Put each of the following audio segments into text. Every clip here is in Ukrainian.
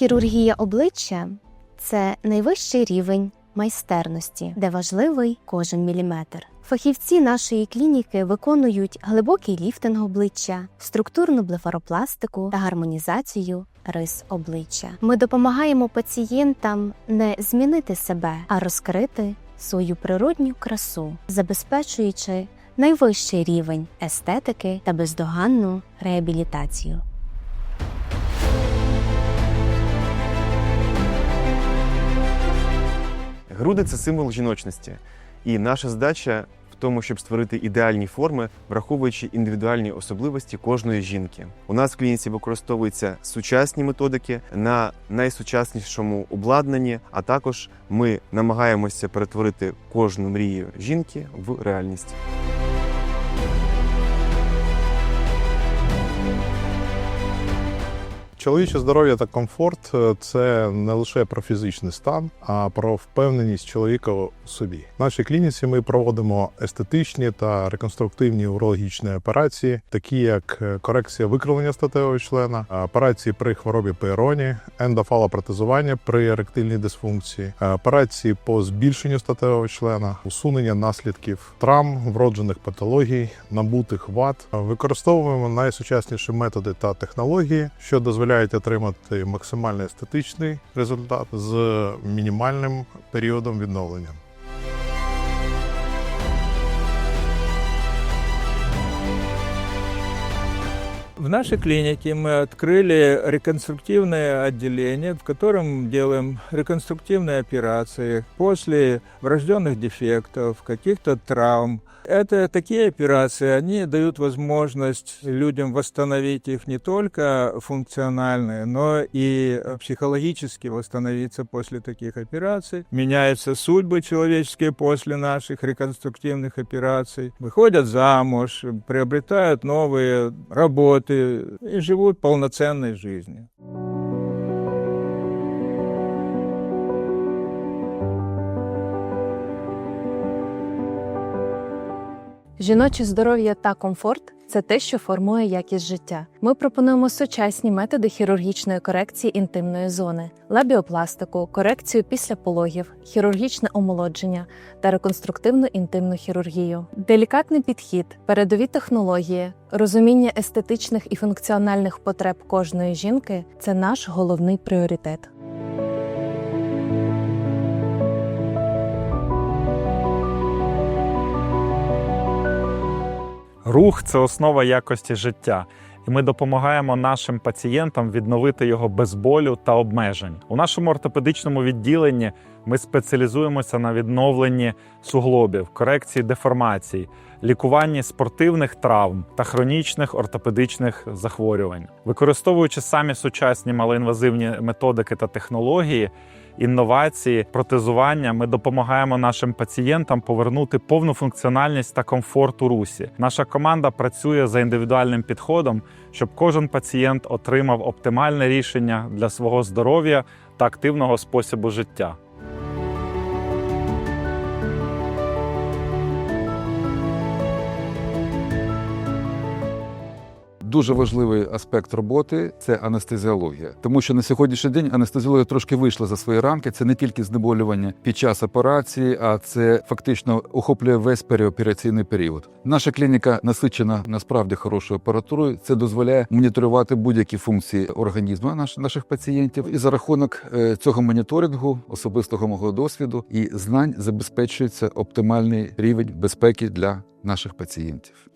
Хірургія обличчя це найвищий рівень майстерності, де важливий кожен міліметр. Фахівці нашої клініки виконують глибокий ліфтинг обличчя, структурну блефаропластику та гармонізацію рис обличчя. Ми допомагаємо пацієнтам не змінити себе, а розкрити свою природню красу, забезпечуючи найвищий рівень естетики та бездоганну реабілітацію. Груди це символ жіночності, і наша задача в тому, щоб створити ідеальні форми, враховуючи індивідуальні особливості кожної жінки. У нас в клініці використовуються сучасні методики на найсучаснішому обладнанні, а також ми намагаємося перетворити кожну мрію жінки в реальність. Чоловіче здоров'я та комфорт е, це не лише про фізичний стан, а про впевненість чоловіка у собі. В нашій клініці ми проводимо естетичні та реконструктивні урологічні операції, такі як е, корекція викривлення статевого члена, операції при хворобі пейроні, ендофалопротезування при еректильній дисфункції, операції по збільшенню статевого члена, усунення наслідків травм, вроджених патологій, набутих вад. Використовуємо найсучасніші методи та технології, що дозволяють отримати максимально естетичний результат з мінімальним періодом відновлення. Нашей клинике мы открыли реконструктивное отделение, в котором делаем реконструктивные операции после врожденных дефектов, каких-то травм. Это такие операции, они дают возможность людям восстановить их не только функционально, но и психологически восстановиться после таких операций. Меняются судьбы человеческие после наших реконструктивных операций. Выходят замуж, приобретают новые работы и живут полноценной жизнью. Жіноче здоров'я та комфорт це те, що формує якість життя. Ми пропонуємо сучасні методи хірургічної корекції інтимної зони, лабіопластику, корекцію після пологів, хірургічне омолодження та реконструктивну інтимну хірургію, делікатний підхід, передові технології, розуміння естетичних і функціональних потреб кожної жінки це наш головний пріоритет. Рух це основа якості життя, і ми допомагаємо нашим пацієнтам відновити його без болю та обмежень. У нашому ортопедичному відділенні ми спеціалізуємося на відновленні суглобів, корекції деформацій, лікуванні спортивних травм та хронічних ортопедичних захворювань, використовуючи самі сучасні малоінвазивні методики та технології. Інновації, протезування ми допомагаємо нашим пацієнтам повернути повну функціональність та комфорт у русі. Наша команда працює за індивідуальним підходом, щоб кожен пацієнт отримав оптимальне рішення для свого здоров'я та активного способу життя. Дуже важливий аспект роботи це анестезіологія, тому що на сьогоднішній день анестезіологія трошки вийшла за свої рамки. Це не тільки знеболювання під час операції, а це фактично охоплює весь переопераційний період. Наша клініка насичена насправді хорошою апаратурою. Це дозволяє моніторувати будь-які функції організму наших пацієнтів. І за рахунок е, цього моніторингу, особистого мого досвіду і знань забезпечується оптимальний рівень безпеки для наших пацієнтів.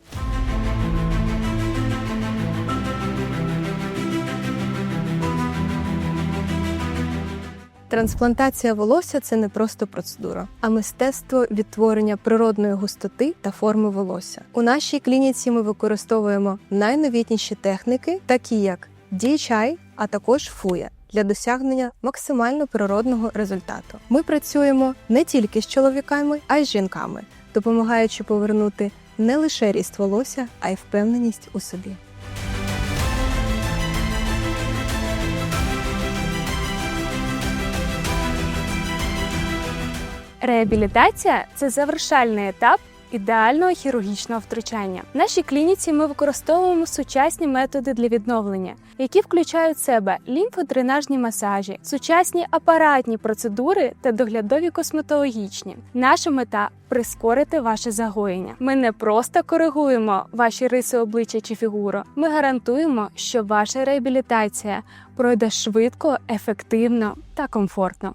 Трансплантація волосся це не просто процедура, а мистецтво відтворення природної густоти та форми волосся. У нашій клініці ми використовуємо найновітніші техніки, такі як DHI, а також FUE, для досягнення максимально природного результату. Ми працюємо не тільки з чоловіками, а й з жінками, допомагаючи повернути не лише ріст волосся, а й впевненість у собі. Реабілітація це завершальний етап ідеального хірургічного втручання. В нашій клініці ми використовуємо сучасні методи для відновлення, які включають в себе лімфодренажні масажі, сучасні апаратні процедури та доглядові косметологічні. Наша мета прискорити ваше загоєння. Ми не просто коригуємо ваші риси обличчя чи фігуру. Ми гарантуємо, що ваша реабілітація пройде швидко, ефективно та комфортно.